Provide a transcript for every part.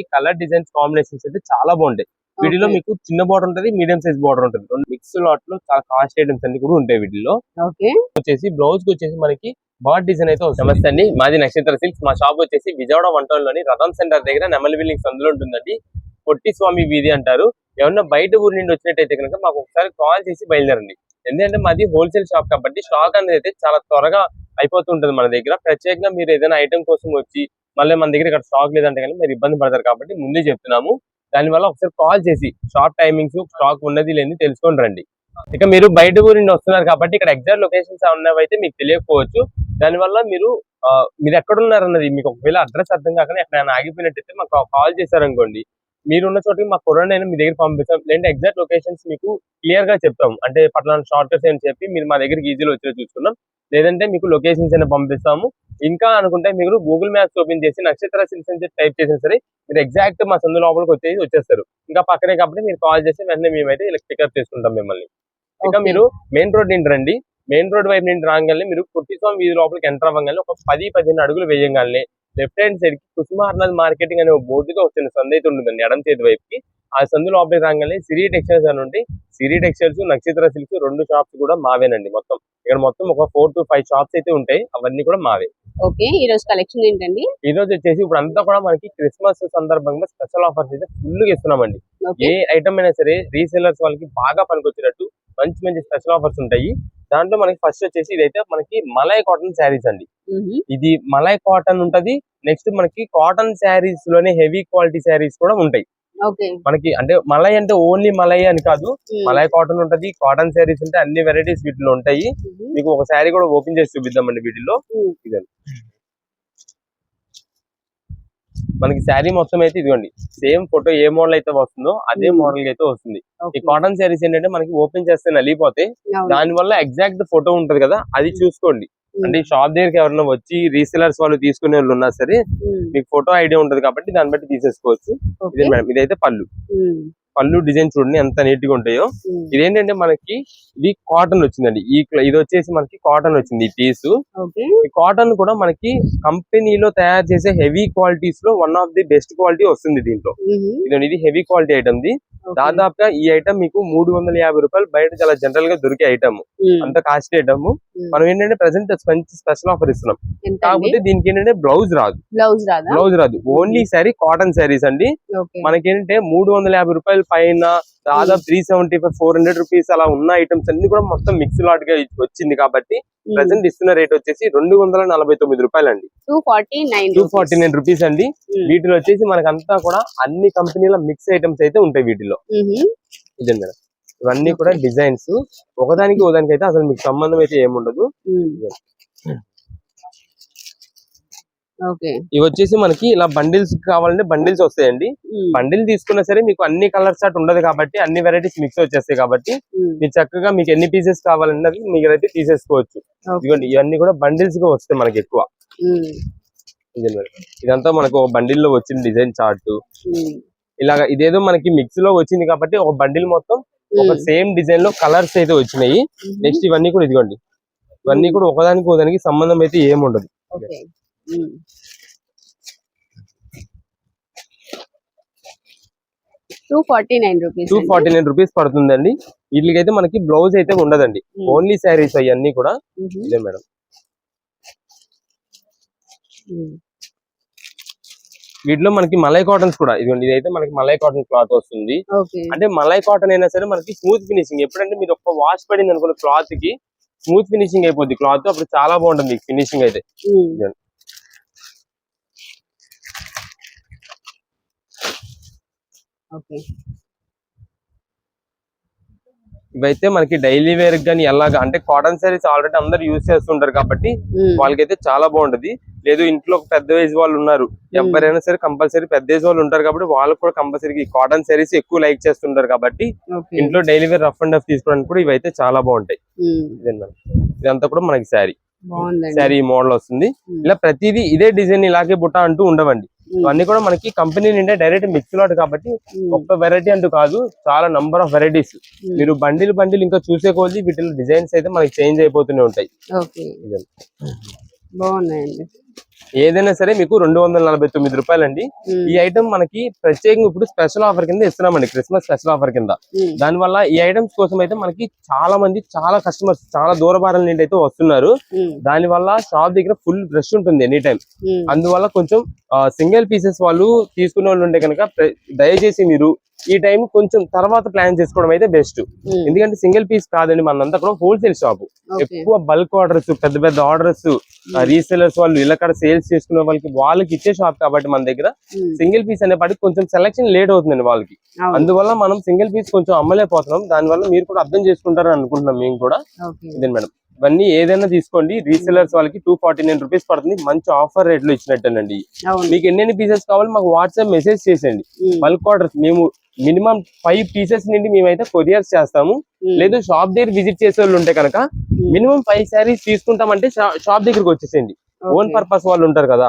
ఈ colour designs combinations అయితే చాలా బాగుంటాయి. వీటిలో. మీకు చిన్న బార్డర్ ఉంటది మీడియం సైజ్ బార్డర్ ఉంటది. రెండు మిక్స్ లాట్లో చాలా కాస్ట్ ఐటమ్స్ అన్ని కూడా ఉంటాయి వీటిలో ఓకే. వచ్చేసి బ్లౌజ్కి వచ్చేసి మనకి బార్ డిజైన్ అయితే నమస్తే అండి. మాది నక్షత్ర సిల్క్స్. మా షాప్ వచ్చేసి విజయవాడ వంటలోని రథం సెంటర్ దగ్గర నెమలి బిల్డింగ్స్ అందులో ఉంటుందండి. పొట్టి స్వామి వీధి అంటారు. ఎవరన్నా బయట ఊరి నుండి వచ్చినట్టయితే కనుక మాకు ఒకసారి కాల్ చేసి బయలుదేరండి. ఎందుకంటే మాది హోల్సేల్ షాప్ కాబట్టి స్టాక్ అనేది అయితే చాలా త్వరగా అయిపోతుంటుంది మన దగ్గర. ప్రత్యేకంగా మీరు ఏదైనా ఐటమ్ కోసం వచ్చి మళ్ళీ మన దగ్గర ఇక్కడ స్టాక్ లేదంటే కానీ మీరు ఇబ్బంది పడతారు కాబట్టి ముందే చెప్తున్నాము. దానివల్ల ఒకసారి కాల్ చేసి షార్ట్ టైమింగ్స్ స్టాక్ ఉన్నది లేని తెలుసుకొని రండి. ఇక మీరు బయట గురించి వస్తున్నారు కాబట్టి ఇక్కడ ఎగ్జాక్ట్ లొకేషన్స్ ఉన్నవైతే మీకు తెలియకపోవచ్చు. దానివల్ల మీరు ఆ, మీరు ఎక్కడున్నారన్నది మీకు ఒకవేళ అడ్రస్ అర్థం కాకుండా ఎక్కడైనా ఆగిపోయినట్టయితే మాకు కాల్ చేశారనుకోండి. మీరు ఉన్న చోటికి మా కొరణ అయినా మీ దగ్గర పంపిస్తాం. లేదంటే ఎగ్జాక్ట్ లొకేషన్స్ మీకు క్లియర్గా చెప్తాం. అంటే పట్లానా షార్ట్ కట్స్ అని చెప్పి మీరు మా దగ్గరికి ఈజీలో వచ్చేలా చూసుకున్నాం లేదంటే మీకు లొకేషన్స్ అయినా పంపిస్తాము. ఇంకా అనుకుంటే మీరు గూగుల్ మ్యాప్స్ ఓపెన్ చేసి నక్షత్ర సిల్స్ అని టైప్ చేసినా సరే మీరు ఎగ్జాక్ట్ మా సందు లోపలికి వచ్చేసి వచ్చేస్తారు. ఇంకా పక్కనే కాబట్టి మీరు కాల్ చేస్తే వెంటనే మేమైతే ఇలా పికప్ చేసుకుంటాం మిమ్మల్ని. ఇంకా. మీరు మెయిన్ రోడ్ నుండి రండి. మెయిన్ రోడ్ వైపు నుండి రాగానే మీరు కుట్టిస్వామి వీధి లోపలికి ఎంటర్ అవ్వగానే ఒక పది పదిహేను అడుగులు వేయగానే లెఫ్ట్ హ్యాండ్ సైడ్కి కుసుమార్నాథ్ మార్కెటింగ్ అనే ఒక బోర్డుతో వచ్చిన సందు అయితే ఉంటుందండి ఎడం చేతి వైపుకి. ఆ సందు లోపలికి రాగానే సిరి టెక్స్టైల్స్ అని ఉండి సిరి టెక్స్టైల్స్ నక్షత్ర సిల్క్స్ రెండు షాప్స్ కూడా మావేనండి మొత్తం. ఇక్కడ మొత్తం ఒక ఫోర్ టు ఫైవ్ షాప్స్ అయితే ఉంటాయి అవన్నీ కూడా మావే. ఓకే ఈ రోజు కలెక్షన్ ఏంటండి? ఈ రోజు వచ్చేసి ఇప్పుడు అంతా కూడా మనకి క్రిస్మస్ సందర్భంగా స్పెషల్ ఆఫర్స్ అయితే ఫుల్గా ఇస్తున్నామండి. ఏ ఐటమ్ అయినా సరే రీసెలర్స్ వాళ్ళకి బాగా పనికొచ్చేటట్టు మంచి మంచి స్పెషల్ ఆఫర్స్ ఉంటాయి. దాంట్లో మనకి ఫస్ట్ వచ్చేసి ఇదైతే మనకి మలై కాటన్ శారీస్ అండి. ఇది మలై కాటన్ ఉంటది నెక్స్ట్ మనకి కాటన్ శారీస్లోనే హెవీ క్వాలిటీ శారీస్ కూడా ఉంటాయి మనకి అంటే మలై అంటే ఓన్లీ మలై అని కాదు. మలై కాటన్ ఉంటది కాటన్ శారీస్ ఉంటాయి అన్ని వెరైటీస్ వీటిలో ఉంటాయి. మీకు ఒక శారీ కూడా ఓపెన్ చేసి చూపిద్దామండి వీటిలో. ఇదండి మనకి శారీ మొత్తం అయితే ఇదిగోండి సేమ్ ఫోటో ఏ మోడల్ అయితే వస్తుందో అదే. మోడల్ అయితే వస్తుంది ఈ. కాటన్ శారీస్ ఏంటంటే మనకి ఓపెన్ చేస్తే నలిగిపోతాయి. దాని వల్ల ఎగ్జాక్ట్ ఫోటో ఉంటది కదా అది చూసుకోండి మ్మ్. అంటే షాప్ దగ్గరికి ఎవరైనా వచ్చి రీసెలర్స్ వాళ్ళు తీసుకునే వాళ్ళు ఉన్నా సరే. మీకు ఫోటో ఐడియా ఉంటది కాబట్టి దాన్ని బట్టి తీసేసుకోవచ్చు. ఇదే మేడం ఇదైతే పళ్ళు. పళ్ళు డిజైన్ చూడండి ఎంత నీట్గా ఉంటాయో. ఇదేంటంటే మనకి ఇది కాటన్ వచ్చిందండి. ఈ ఇది వచ్చేసి మనకి కాటన్ వచ్చింది ఈ పీస్. ఈ కాటన్ కూడా మనకి కంపెనీలో తయారు చేసే heavy క్వాలిటీస్లో one of the best quality వస్తుంది దీంట్లో. ఇది హెవీ క్వాలిటీ ఐటమ్. దాదాపుగా ఈ ఐటమ్ మీకు మూడు వందల యాభై రూపాయలు బయట చాలా జనరల్గా దొరికే ఐటమ్. అంత కాస్ట్లీ ఐటమ్. మనం ఏంటంటే ప్రెసెంట్ మంచి స్పెషల్ ఆఫర్ ఇస్తున్నాం. కాకపోతే దీనికి ఏంటంటే బ్లౌజ్ రాదు. బ్లౌజ్ రాదా? బ్లౌజ్ రాదు. ఓన్లీ శారీ కాటన్ శారీస్ అండి. ఓకే. మనకి ఏంటంటే మూడు వందల యాభై రూపాయల పైన దాదాపు three seventy five four hundred rupees అలా ఉన్న ఐటమ్స్ అన్ని కూడా మొత్తం మిక్స్ లాట్గా వచ్చింది కాబట్టి ప్రెసెంట్ ఇస్తున్న రేట్ వచ్చేసి రెండు వందల నలభై తొమ్మిది రూపాయలు అండి two forty nine two forty nine rupees అండి. వీటిలో వచ్చేసి మనకి అంతా కూడా అన్ని కంపెనీల మిక్స్ ఐటమ్స్ అయితే ఉంటాయి వీటిలో. ఇదే మేడం. ఇవన్నీ కూడా డిజైన్స్ ఒకదానికి ఒకదానికి అయితే అసలు మీకు సంబంధం అయితే ఏముండదు. ఓకే ఇవి వచ్చేసి మనకి ఇలా బండిల్స్ కావాలంటే బండిల్స్ వస్తాయండి. బండిల్ తీసుకున్నా సరే మీకు అన్ని కలర్స్ అటు ఉండదు కాబట్టి అన్ని వెరైటీస్ మిక్స్ వచ్చేస్తాయి కాబట్టి మీరు చక్కగా మీకు ఎన్ని పీసెస్ కావాలన్నది మీరు అయితే తీసేసుకోవచ్చు. ఇదిగోండి ఇవన్నీ కూడా బండిల్స్గా వస్తాయి మనకి ఎక్కువ. ఇదంతా మనకు ఒక బండిల్లో వచ్చిన డిజైన్ చార్ట్. ఇలాగా ఇదేదో మనకి మిక్స్లో వచ్చింది కాబట్టి ఒక బండిల్ మొత్తం ఒక సేమ్ డిజైన్లో కలర్స్ అయితే వచ్చినాయి. నెక్స్ట్ ఇవన్నీ కూడా ఇదిగోండి. ఇవన్నీ కూడా ఒకదానికి ఒకదానికి సంబంధం అయితే ఏమి ఉండదు okay. Two forty nine rupees two forty nine rupees పడుతుందండి. వీటికైతే మనకి బ్లౌజ్ అయితే ఉండదండి. ఓన్లీ శారీస్ అవన్నీ కూడా ఇదే మేడం. వీటిలో మనకి మలై కాటన్స్ కూడా ఇదిగోండి ఇదైతే మనకి మలై కాటన్ క్లాత్ వస్తుంది. అంటే మలై కాటన్ అయినా సరే మనకి స్మూత్ ఫినిషింగ్. ఎప్పుడంటే మీరు ఒక్క వాష్ పడింది అనుకున్న క్లాత్కి స్మూత్ ఫినిషింగ్ అయిపోద్ది క్లాత్ అప్పుడు చాలా బాగుంటుంది ఫినిషింగ్ అయితే. ఇవైతే మనకి డైలీ వేర్ కానీ ఎలాగా అంటే కాటన్ సారీస్ ఆల్రెడీ అందరు యూజ్ చేస్తుంటారు కాబట్టి వాళ్ళకైతే చాలా బాగుంటది. లేదు ఇంట్లో ఒక పెద్ద ఏజ్ వాళ్ళు ఉన్నారు. ఎవరైనా సరే కంపల్సరీ పెద్ద ఏజ్ వాళ్ళు ఉంటారు కాబట్టి వాళ్ళకి కూడా కంపల్సరీ కాటన్ సారీస్ ఎక్కువ లైక్ చేస్తుంటారు కాబట్టి ఇంట్లో daily wear rough and rough తీసుకోవడానికి కూడా ఇవైతే చాలా బాగుంటాయి. ఇదంతా కూడా మనకి శారీ శారీ మోడల్ వస్తుంది. ఇలా ప్రతిదీ ఇదే డిజైన్ ఇలాగే బుట్ట అంటూ ఉండవండి. ఉమ్. ఇవన్నీ కూడా మనకి కంపెనీ నుండే డైరెక్ట్ మిక్స్ లాట్ కాబట్టి ఉమ్. ఒక్క వెరైటీ అంటూ కాదు చాలా నంబర్ ఆఫ్ వెరైటీస్. మీరు బండిల్ బండిల్ ఇంకా చూసే కొద్ది వీటిలో డిజైన్స్ అయితే మనకి చేంజ్ అయిపోతూనే ఉంటాయి. బాగున్నాయండి ఏదైనా సరే మీకు రెండు వందల నలభై తొమ్మిది రూపాయలండి. ఉమ్, ఈ ఐటమ్ మనకి ప్రత్యేకంగా ఇప్పుడు స్పెషల్ ఆఫర్ కింద ఇస్తున్నామండి క్రిస్మస్ స్పెషల్ ఆఫర్ కింద. ఉమ్, దాని వల్ల ఈ ఐటమ్స్ కోసం అయితే మనకి చాలా మంది చాలా కస్టమర్స్ చాలా దూర భారాల నుండి అయితే వస్తున్నారు. ఉమ్, దాని వల్ల షాప్ దగ్గర ఫుల్ రష్ ఉంటుంది ఎనీ టైం అందువల్ల కొంచెం సింగిల్ పీసెస్ వాళ్ళు తీసుకునే వాళ్ళు ఉంటే కనుక దయచేసి మీరు ఈ టైం కొంచెం తర్వాత ప్లాన్ చేసుకోవడం అయితే బెస్ట్. ఎందుకంటే సింగిల్ పీస్ కాదండి మనంతా కూడా హోల్సేల్ షాప్. ఎక్కువ బల్క్ ఆర్డర్స్ పెద్ద పెద్ద ఆర్డర్స్ రీసెలర్స్ వాళ్ళు ఇలా సేల్స్ చేసుకునే వాళ్ళకి వాళ్ళకి ఇచ్చే షాప్ కాబట్టి మన దగ్గర సింగిల్ పీస్ అనేపాటికి కొంచెం సెలక్షన్ లేట్ అవుతుందండి వాళ్ళకి. అందువల్ల మనం సింగిల్ పీస్ కొంచెం అమ్మలేకపోతున్నాం. దానివల్ల మీరు కూడా అర్థం చేసుకుంటారని అనుకుంటున్నాం మేము కూడా. ఇదే మేడం? ఇవన్నీ ఏదైనా తీసుకోండి. రీసెలర్స్ వాళ్ళకి టూ ఫార్టీ నైన్ రూపీస్ పడుతుంది. మంచి ఆఫర్ రేట్లో ఇచ్చినట్టేనండి మీకు ఎన్ని పీసెస్ కావాలి మాకు వాట్సాప్ మెసేజ్ చేసేయండి. బల్క్ ఆర్డర్స్ మేము మినిమం ఫైవ్ పీసెస్ నుండి మేమైతే కొరియర్స్ చేస్తాము. లేదు షాప్ దగ్గర విజిట్ చేసే వాళ్ళు ఉంటే కనుక మినిమం ఫైవ్ శారీస్ తీసుకుంటామంటే షాప్ దగ్గరికి వచ్చేసేయండి. ఓన్ పర్పస్ వాళ్ళు ఉంటారు కదా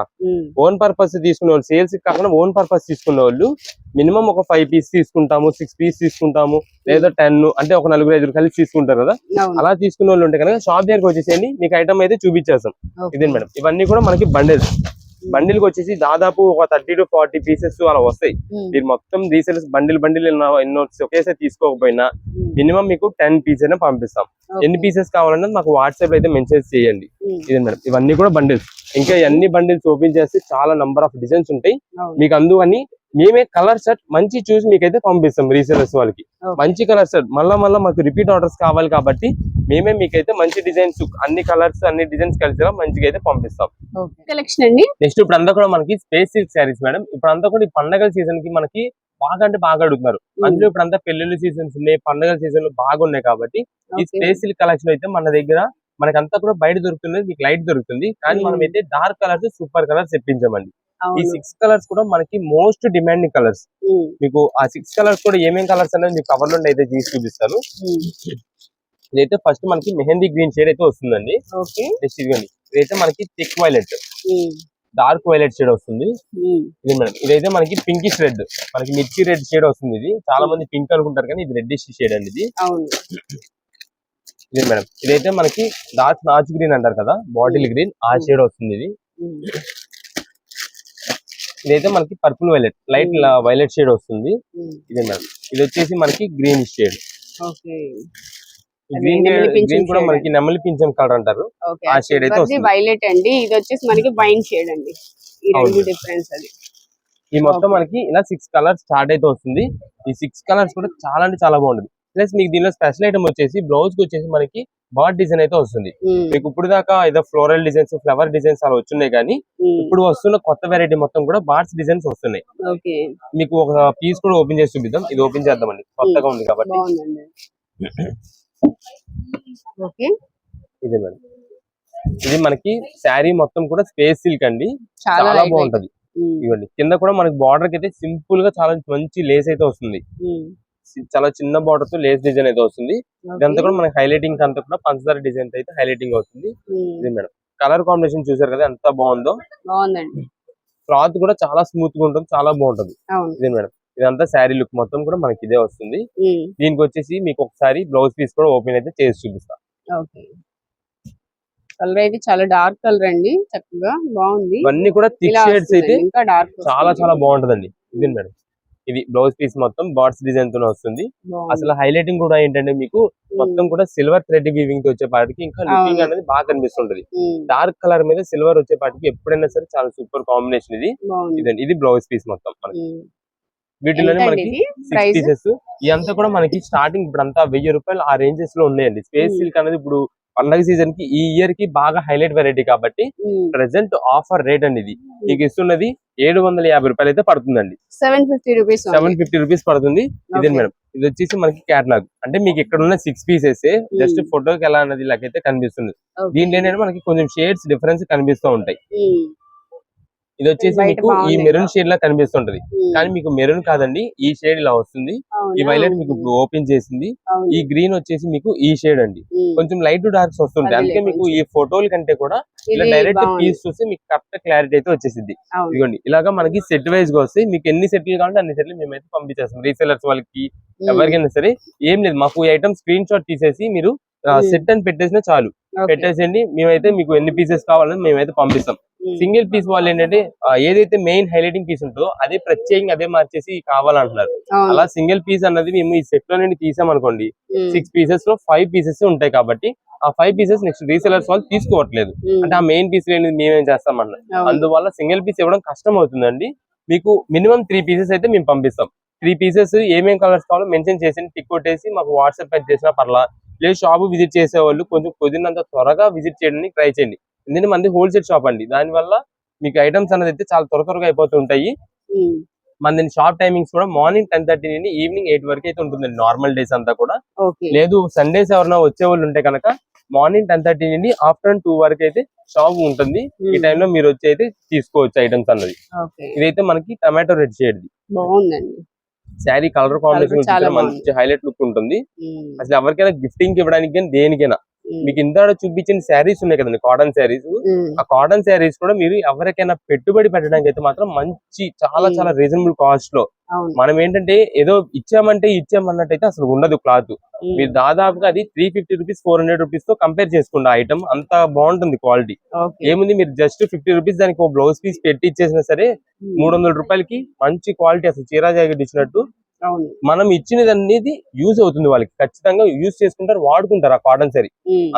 ఓన్ పర్పస్ తీసుకునే వాళ్ళు సేల్స్ కాకుండా ఓన్ పర్పస్ తీసుకునే వాళ్ళు మినిమం ఒక ఫైవ్ పీస్ తీసుకుంటాము సిక్స్ పీస్ తీసుకుంటాము లేదా టెన్ అంటే ఒక నలుగురు ఐదుగురు కలిసి తీసుకుంటారు కదా. అలా తీసుకునే వాళ్ళు ఉంటే కనుక షాప్ దగ్గరికి వచ్చేసేయండి మీకు ఐటమ్ అయితే చూపించేస్తాం. ఇదే మేడం? ఇవన్నీ కూడా మనకి బండిల్స్ బండిల్కి వచ్చేసి దాదాపు ఒక థర్టీ టు ఫార్టీ పీసెస్ అలా వస్తాయి. ఉమ్, మీరు మొత్తం రీసేల్స్ బండిల్ బండిల్ ఎన్నో ఒకేసారి తీసుకోకపోయినా ఉమ్, మినిమం మీకు టెన్ పీస్ అయినా పంపిస్తాం. ఎన్ని పీసెస్ కావాలన్నది మాకు వాట్సాప్ అయితే మెన్షన్ చేయండి. ఇదే మేడం. ఇవన్నీ కూడా బండిల్స్. ఇంకా అన్ని బండిల్స్ ఓపెన్ చేస్తే చాలా నంబర్ ఆఫ్ డిజైన్స్ ఉంటాయి. మీకు అందుకని మేమే కలర్ షర్ట్ మంచి చూసి మీకైతే పంపిస్తాం రీసేలర్స్ వాళ్ళకి. మంచి కలర్ షర్ట్. మళ్ళా మళ్ళీ మాకు రిపీట్ ఆర్డర్స్ కావాలి కాబట్టి మేమే మీకైతే మంచి డిజైన్స్ అన్ని కలర్స్ అన్ని డిజైన్స్ కలిసేలా మంచిగా అయితే పంపిస్తాం కలెక్షన్ అండి? నెక్స్ట్ ఇప్పుడు అంతా కూడా మనకి స్పేస్ సిల్క్ శారీస్ మేడం ఇప్పుడు అంతా కూడా ఈ పండగల సీజన్కి మనకి బాగా అంటే బాగా అడుగుతున్నారు. అందులో ఇప్పుడు అంతా పెళ్ళిళ్ళ సీజన్స్ ఉన్నాయి పండగల సీజన్ బాగా ఉన్నాయి కాబట్టి ఈ స్పేస్ సిల్క్ కలెక్షన్ అయితే మన దగ్గర మనకంతా కూడా బయట దొరుకుతుంది మీకు లైట్ దొరుకుతుంది. కానీ. మనం అయితే డార్క్ కలర్స్ సూపర్ కలర్స్ తెప్పించామండి. ఈ సిక్స్ కలర్స్ కూడా మనకి మోస్ట్ డిమాండింగ్ కలర్స్ మీకు ఆ సిక్స్ కలర్స్ కూడా ఏమేం కలర్స్ అనేది మీకు కవర్ నుండి అయితే తీసి చూపిస్తాను. ఇదైతే ఫస్ట్ మనకి మెహందీ గ్రీన్ షేడ్ అయితే వస్తుందండి. ఓకే. నెక్స్ట్ ఇదిగోండి. ఇదైతే మనకి thick violet dark violet shade వస్తుంది. ఇది మేడం. ఇదైతే మనకి పింకిష్ రెడ్ మనకి మిర్చి రెడ్ షేడ్ వస్తుంది ఇది. చాలా మంది పింక్ అనుకుంటారు కానీ ఇది రెడ్డిష్ షేడ్ అండి ఇది. ఇది మేడం. ఇదైతే మనకి డార్క్ నాచ్ గ్రీన్ అంటారు కదా బాటిల్ గ్రీన్ ఆ షేడ్ వస్తుంది ఇది. ఇదైతే మనకి purple violet. Light Hmm. Violet shade వస్తుంది. ఉమ్, ఇది మేడం. ఇది వచ్చేసి మనకి గ్రీన్ షేడ్. గ్రీన్ గ్రీన్ కూడా మనకి నెమలి పింఛం కలర్ అంటారు. ఆ shade అయితే. వైలెట్ అండి. ఇది వచ్చేసి మనకి వైన్ షేడ్ అండి. ఈ రెండు అవును. డిఫరెన్స్ అది. ఈ మొత్తం. మనకి ఇలా సిక్స్ కలర్స్ స్టార్ట్ అయితే వస్తుంది. ఈ సిక్స్ కలర్స్ కూడా చాలా అంటే చాలా బాగుంటుంది. ప్లస్ మీకు దీనిలో స్పెషల్ ఐటమ్ వచ్చేసి బ్లౌజ్కి వచ్చేసి మనకి బాడ్ డిజైన్ అయితే వస్తుంది. మీకు ఇప్పుడు దాకా ఏదో ఫ్లోరల్ డిజైన్స్ ఫ్లవర్ డిజైన్స్ అలా వచ్చున్నాయి కానీ ఇప్పుడు వస్తున్న కొత్త వెరైటీ మొత్తం కూడా బార్డ్స్ డిజైన్స్ వస్తున్నాయి. మీకు ఒక పీస్ కూడా ఓపెన్ చేసి చూపిద్దాం. ఇది ఓపెన్ చేద్దామండి. కొత్తగా ఉంది కాబట్టి. ఇది మేడం. ఇది మనకి శారీ మొత్తం కూడా స్పేస్ సిల్క్ అండి. చాలా బాగుంటది. ఇవ్వండి. కింద కూడా మనకి బార్డర్కి అయితే సింపుల్గా చాలా మంచి లేస్ అయితే వస్తుంది. చాలా చిన్న బార్డర్తో లేస్ డిజైన్ అయితే వస్తుంది. ఇదంతా కూడా మనకి హైలైటింగ్ అంతా కూడా పంచదార డిజైన్ అయితే హైలైటింగ్ అవుతుంది ఉమ్, ఇది మేడం. కలర్ కాంబినేషన్ చూసారు కదా ఎంత బాగుందో. బాగుందండి. క్లాత్ కూడా చాలా స్మూత్గా ఉంటుంది చాలా బాగుంటది. ఇది మేడం. ఇదంతా శారీ లుక్ మొత్తం కూడా మనకి ఇదే వస్తుంది. ఉమ్, దీనికి వచ్చేసి మీకు ఒకసారి బ్లౌజ్ పీస్ కూడా ఓపెన్ అయితే చేసి చూపిస్తా. కలర్ అయితే చాలా డార్క్ కలర్ అండి చక్కగా బాగుంది. ఇవన్నీ కూడా థిక్ షేడ్స్ అయితే చాలా చాలా బాగుంటదండి. ఇది మేడం. ఇది బ్లౌజ్ పీస్ మొత్తం బార్డ్స్ డిజైన్తో వస్తుంది. అసలు హైలైటింగ్ కూడా ఏంటంటే మీకు మొత్తం కూడా సిల్వర్ థ్రెడ్ వీవింగ్తో వచ్చే పాటికి ఇంకా లుకింగ్. అనేది బాగా కనిపిస్తుంటది. డార్క్ కలర్ మీద సిల్వర్ వచ్చే పాటికి ఎప్పుడైనా సరే చాలా సూపర్ కాంబినేషన్ ఇది. ఇదండి. ఇది బ్లౌజ్ పీస్ మొత్తం మనకి. వీటిలోనే మనకి సిక్స్ పీసెస్ ఇదంతా కూడా మనకి స్టార్టింగ్ ఇప్పుడు అంతా వెయ్యి రూపాయలు ఆ రేంజెస్లో ఉన్నాయండి. స్పేస్. సిల్క్ అనేది ఇప్పుడు పండగ సీజన్కి ఈ ఇయర్కి బాగా హైలైట్ వెరైటీ కాబట్టి ప్రెసెంట్ ఆఫర్ రేట్ అండి ఇది మీకు ఇస్తున్నది ఏడు వందల యాభై రూపాయలు అయితే పడుతుందండి. Seven fifty rupees seven fifty rupees పడుతుంది. ఇదే. మేడం. ఇది వచ్చేసి మనకి క్యాటలాగ్ అంటే మీకు ఇక్కడ ఉన్న సిక్స్ పీసెస్ జస్ట్ ఫోటోకి ఎలా అన్నది ఇలాగైతే కనిపిస్తుంది. దీంట్లో ఏంటంటే మనకి కొంచెం షేడ్స్ డిఫరెన్స్ కనిపిస్తూ ఉంటాయి. ఇది వచ్చేసి మీకు ఈ మెరూన్. షేడ్ లా కనిపిస్తుంటది కానీ మీకు మెరూన్ కాదండి ఈ షేడ్ ఇలా వస్తుంది. ఈ వైలెట్ మీకు ఓపెన్ చేసింది. ఈ గ్రీన్ వచ్చేసి మీకు ఈ షేడ్ అండి. కొంచెం లైట్ డార్క్స్ వస్తుంటాయి. అందుకే మీకు ఈ ఫోటోల కంటే కూడా ఇలా డైరెక్ట్ పీస్ చూస్తే మీకు కరెక్ట్ క్లారిటీ అయితే వచ్చేసింది ఇదిగోండి ఇలాగా మనకి సెట్ వైజ్గా వస్తాయి. మీకు ఎన్ని సెట్లు కావాలంటే అన్ని సెట్లు మేమైతే పంపించేస్తాం. రీసెలర్స్ వాళ్ళకి ఎవరికైనా సరే ఏం లేదు. మాకు ఈ ఐటమ్ స్క్రీన్ షాట్ తీసేసి మీరు. సెట్ అని పెట్టేసినా చాలు. పెట్టేసేయండి. మేమైతే మీకు ఎన్ని పీసెస్ కావాలని మేమైతే పంపిస్తాం. సింగిల్ పీస్ వాళ్ళు ఏంటంటే ఏదైతే మెయిన్ హైలైటింగ్ పీస్ ఉంటుందో అదే ప్రత్యేకంగా అదే మార్చేసి కావాలంటున్నారు. అలా సింగిల్ పీస్ అన్నది మేము ఈ సెట్లో నుండి తీసామనుకోండి ఉమ్, సిక్స్ పీసెస్లో ఫైవ్ పీసెస్ ఉంటాయి కాబట్టి ఆ ఫైవ్ పీసెస్ నెక్స్ట్ రీసెలర్స్ వాళ్ళు తీసుకోవట్లేదు. ఉమ్, అంటే ఆ మెయిన్ పీస్ లేని మేమేం చేస్తామన్నారు అవును. అందువల్ల సింగిల్ పీస్ ఇవ్వడం కష్టం అవుతుందండి. మీకు మినిమం త్రీ పీసెస్ అయితే మేము పంపిస్తాం. త్రీ పీసెస్ ఏమేం కలర్స్ కావాలో మెన్షన్ చేసి టిక్ కొట్టేసి మాకు వాట్సాప్ చేసినా పర్లా లేదు షాప్ విజిట్ చేసే వాళ్ళు కొంచెం కుదిరినంత త్వరగా విజిట్ చేయడానికి ట్రై చేయండి. ఎందుకంటే మంది హోల్సేల్ షాప్ అండి. దానివల్ల మీకు ఐటమ్స్ అనేది అయితే చాలా త్వర త్వరగా అయిపోతుంటాయి మన షాప్ టైమింగ్స్ కూడా మార్నింగ్ టెన్ థర్టీ నుండి ఈవినింగ్ ఎయిట్ వరకు అయితే ఉంటుందండి నార్మల్ డేస్ అంతా కూడా. లేదు సండేస్ ఎవరైనా వచ్చే వాళ్ళు ఉంటే కనుక మార్నింగ్ టెన్ థర్టీ నుండి ఆఫ్టర్నూన్ టూ వరకు అయితే షాప్ ఉంటుంది. ఈ టైంలో మీరు వచ్చి అయితే తీసుకోవచ్చు ఐటమ్స్ అన్నది ఇదైతే మనకి tomato red shade saree colour combination మంచి హైలైట్ లుక్ ఉంటుంది. అసలు ఎవరికైనా గిఫ్టింగ్ ఇవ్వడానికి కానీ దేనికైనా మీకు ఇంత చూపించిన శారీస్ ఉన్నాయి కదండి కాటన్ శారీస్. ఆ కాటన్ శారీస్ కూడా మీరు ఎవరికైనా పెట్టుబడి పెట్టడానికి అయితే మాత్రం మంచి చాలా. చాలా రీజనబుల్ కాస్ట్లో మనం ఏంటంటే ఏదో ఇచ్చామంటే ఇచ్చామన్నట్టయితే అసలు ఉండదు క్లాత్. మీరు దాదాపుగా అది three fifty rupees four hundred రూపీస్తో compare చేసుకోండి ఐటమ్ అంత బాగుంటుంది క్వాలిటీ ఏముంది మీరు జస్ట్ ఫిఫ్టీ రూపీస్ దానికి ఒక బ్లౌజ్ పీస్ పెట్టి ఇచ్చేసినా సరే మూడు వందల రూపాయలకి మంచి క్వాలిటీ అసలు చీరా జాకెట్ ఇచ్చినట్టు మనం ఇచ్చినది అనేది యూజ్ అవుతుంది వాళ్ళకి. ఖచ్చితంగా యూజ్ చేసుకుంటారు వాడుకుంటారు ఆ కాటన్ సరీ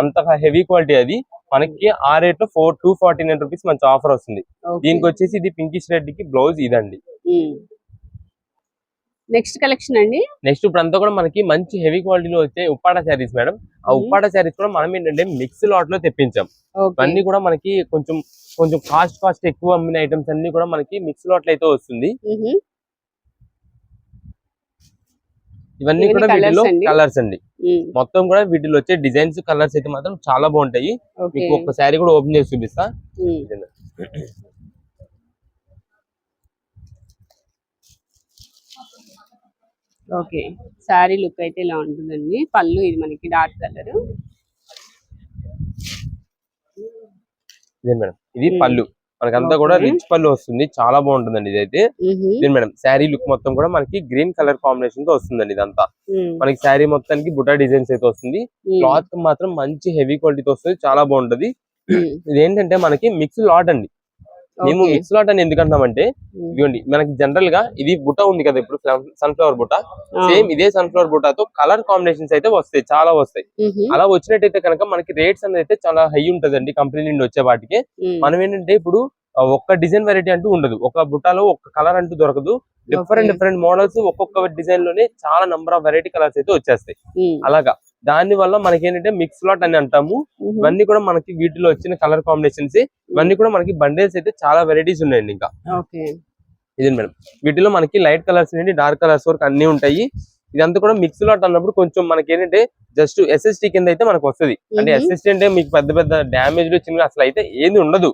అంత హెవీ క్వాలిటీ అది. మనకి ఆ రేట్లో four two forty nine rupees మంచి ఆఫర్ వస్తుంది. దీనికి వచ్చేసి ఇది పింకిష్ రెడ్కి బ్లౌజ్ ఇదండి. నెక్స్ట్ కలెక్షన్ అండి? నెక్స్ట్ ఇప్పుడు అంతా కూడా మనకి మంచి హెవీ క్వాలిటీలో వచ్చే ఉప్పాడ శారీస్ మేడం ఆ. ఉప్పాడ శారీస్ కూడా మనం ఏంటంటే మిక్స్ లాట్లో తెప్పించాం. ఇవన్నీ కూడా మనకి కొంచెం కొంచెం కాస్ట్ కాస్ట్ ఎక్కువ అమ్మిన ఐటమ్స్ అన్ని కూడా మనకి మిక్స్ లాట్లో అయితే వస్తుంది. ఇవన్నీ కూడా వీటిలో? కలర్స్ అండి. మొత్తం కూడా వీటిలో వచ్చే డిజైన్స్ కలర్స్ అయితే మాత్రం చాలా బాగుంటాయి. మీకు ఒక శారీ కూడా ఓపెన్ చేసి చూపిస్తా. ఓకే. శారీ లుక్ అయితే ఇలా ఉంటుందండి. పళ్ళు ఇది మనకి డార్క్ కలర్. ఇదే మేడం? ఇది. పళ్ళు. మనకంతా కూడా. రిచ్ పళ్ళు వస్తుంది. చాలా బాగుంటుందండి ఇదైతే. ఇదే మేడం శారీ లుక్ మొత్తం కూడా మనకి గ్రీన్ కలర్ కాంబినేషన్తో వస్తుందండి ఇదంతా. మనకి శారీ మొత్తానికి బుటా డిజైన్స్ అయితే వస్తుంది. క్లాత్ మాత్రం మంచి హెవీ క్వాలిటీతో వస్తుంది. చాలా బాగుంటది. ఇది ఏంటంటే మనకి మిక్స్ లాట్ అండి. మేము మిక్స్ లాట్ అని ఎందుకు అంటున్నామంటే ఇదిగోండి మనకి జనరల్గా ఇది బుట్ట ఉంది కదా ఇప్పుడు సన్ఫ్లవర్ బుట్ట. సేమ్ ఇదే సన్ఫ్లవర్ బుట్టతో కలర్ కాంబినేషన్స్ అయితే వస్తాయి చాలా వస్తాయి. అలా వచ్చినట్టయితే కనుక మనకి రేట్స్ అనేది అయితే చాలా హై ఉంటదండి కంపెనీ నుండి వచ్చే వాటికి. మనం ఏంటంటే ఇప్పుడు ఒక్క డిజైన్ వెరైటీ అంటూ ఉండదు. ఒక బుట్టలో ఒక కలర్ అంటూ దొరకదు. డిఫరెంట్ డిఫరెంట్ మోడల్స్ ఒక్కొక్క డిజైన్లోనే చాలా నంబర్ ఆఫ్ వెరైటీ కలర్స్ అయితే వచ్చేస్తాయి. అలాగా. దాని వల్ల మనకి ఏంటంటే మిక్స్ లాట్ అని అంటాము. ఇవన్నీ కూడా మనకి వీటిలో వచ్చిన కలర్ కాంబినేషన్స్ ఇవన్నీ కూడా మనకి బండిల్స్ అయితే చాలా వెరైటీస్ ఉన్నాయండి ఇంకా. ఇది మేడం. వీటిలో మనకి లైట్ కలర్స్ నుండి డార్క్ కలర్స్ వరకు అన్ని ఉంటాయి. ఇదంతా కూడా మిక్స్ లాట్ అన్నప్పుడు కొంచెం మనకి ఏంటంటే జస్ట్ ఎస్ఎస్టీ కింద అయితే మనకు వస్తుంది. అంటే. ఎస్ఎస్టీ అంటే మీకు పెద్ద పెద్ద డ్యామేజ్ చిన్న అసలు అయితే ఏది ఉండదు.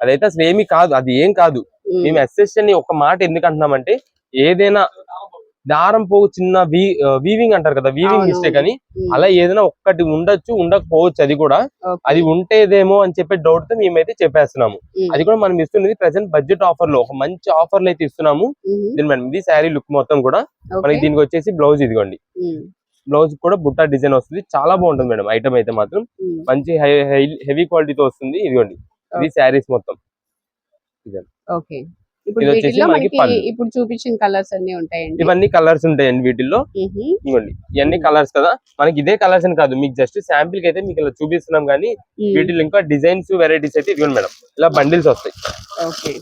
అదైతే అసలు ఏమీ కాదు. అది ఏం కాదు. మేము. ఎస్ఎస్టీ అని ఒక మాట ఎందుకు అంటున్నామంటే ఏదైనా దారం పోగు చిన్న వీవింగ్ అంటారు కదా వీవింగ్. మిస్టేక్ అని. అలా ఏదైనా ఒక్కటి ఉండొచ్చు ఉండకపోవచ్చు అది కూడా. అది ఉంటేదేమో అని చెప్పే డౌట్తో మేమైతే చెప్పేస్తున్నాము. అది కూడా మనం ఇస్తున్నది ప్రజెంట్ బడ్జెట్ ఆఫర్లో ఒక మంచి ఆఫర్లో అయితే ఇస్తున్నాము దీని మేడం ఇది శారీ లుక్ మొత్తం కూడా. మనకి దీనికి వచ్చేసి బ్లౌజ్ ఇదిగోండి. బ్లౌజ్ కూడా బుట్టా డిజైన్ వస్తుంది. చాలా బాగుంటుంది మేడం ఐటమ్ అయితే మాత్రం. మంచి హెవీ క్వాలిటీతో వస్తుంది. ఇదిగోండి. ఇది శారీస్ మొత్తం. ఓకే. ఇప్పుడు ఇది మనకి. ఇప్పుడు చూపించిన కలర్స్ అన్ని ఉంటాయండి. ఇవన్నీ కలర్స్ ఉంటాయండి వీటిల్లో. ఇవ్వండి. ఇవన్నీ కలర్స్ కదా. మనకి ఇదే కలర్స్ అని కాదు. మీకు జస్ట్ శాంపిల్కి అయితే మీకు ఇలా చూపిస్తున్నాం కానీ వీటిలో ఇంకా డిజైన్స్ వెరైటీస్ అయితే ఇదిగోండి మేడం. ఇలా బండిల్స్ వస్తాయి. ఓకే.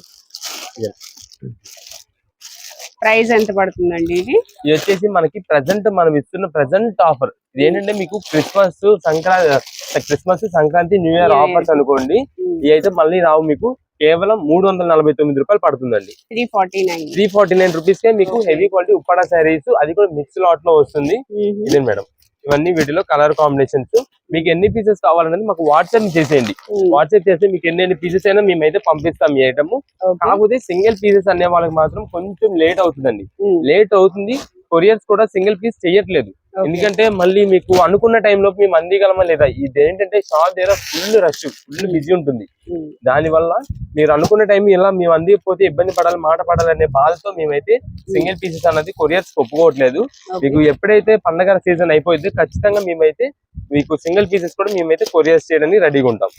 ప్రైస్ ఎంత పడుతుందండి ఇది? ఇది వచ్చేసి మనకి ప్రజెంట్ మనం ఇస్తున్న ప్రజెంట్ ఆఫర్. ఇది ఏంటంటే మీకు Christmas Sankranti Christmas Sankranti new year. Offers అనుకోండి. ఇవి అయితే మళ్ళీ రావు మీకు కేవలం మూడు వందల నలభై తొమ్మిది రూపాయలు పడుతుందండి. Three forty nine. Three forty nine rupees కే మీకు. హెవీ క్వాలిటీ ఉప్పాడ శారీస్ అది కూడా మిక్స్ లాట్లో వస్తుంది. ఇదే మేడం. ఇవన్నీ వీటిలో కలర్ కాంబినేషన్స్ మీకు ఎన్ని పీసెస్ కావాలనేది మాకు వాట్సాప్ చేసేయండి. వాట్సాప్ చేస్తే మీకు ఎన్ని ఎన్ని పీసెస్ అయినా మేమైతే పంపిస్తాం ఈ ఐటమ్ కాకపోతే సింగిల్ పీసెస్ అనే వాళ్ళకి మాత్రం కొంచెం లేట్ అవుతుందండి. లేట్ అవుతుంది. కొరియర్స్ కూడా సింగిల్ పీస్ చేయట్లేదు. ఎందుకంటే మళ్ళీ మీకు అనుకున్న టైంలో మేము అందిగలమా లేదా? ఇది ఏంటంటే షాప్ దగ్గర ఫుల్ రష్ ఫుల్ బిజీ ఉంటుంది. దాని వల్ల మీరు అనుకున్న టైం ఇలా మేము అందిపోతే ఇబ్బంది పడాలి మాట పడాలి అనే బాధతో మేమైతే సింగిల్ పీసెస్ అన్నది కొరియర్స్ ఒప్పుకోవట్లేదు. మీకు ఎప్పుడైతే పండగ సీజన్ అయిపోయింది ఖచ్చితంగా మేమైతే మీకు సింగిల్ పీసెస్ కూడా మేమైతే కొరియర్స్ చేయడానికి రెడీగా ఉంటాం.